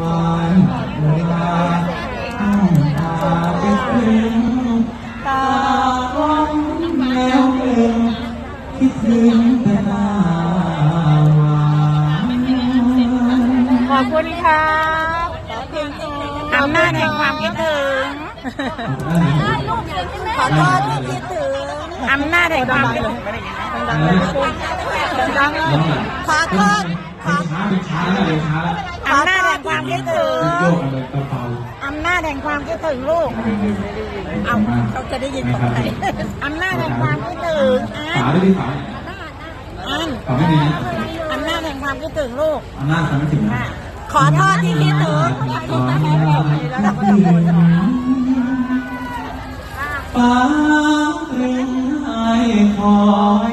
วานเวลาต้องพาไปถึงตาร้องแล้วเอิงคิดถึงแต่หน้าหวานขอบคุณครับอำนาจแห่งความคิดถึงขอโทษที่คิดถึงอำนาจแห่งความคิดถึงดังๆเลยขอโทษขอเป็นช้าเป็นช้าแล้วเป็นช้า ความคิดถึงโยกกันเลยเบาอำนาจแห่งความคิดถึงลูกๆเอาเขาจะได้ยินของใครอำนาจแห่งความคิดถึงอัฝานได้ดีฝาอันฝาไม่ดีนะอำนาจแห่งความคิดถึงลูกอำนาจทำไม่ถึงนะค่ะขอโทษที่คิดถึงฟ้าเร่งให้คอย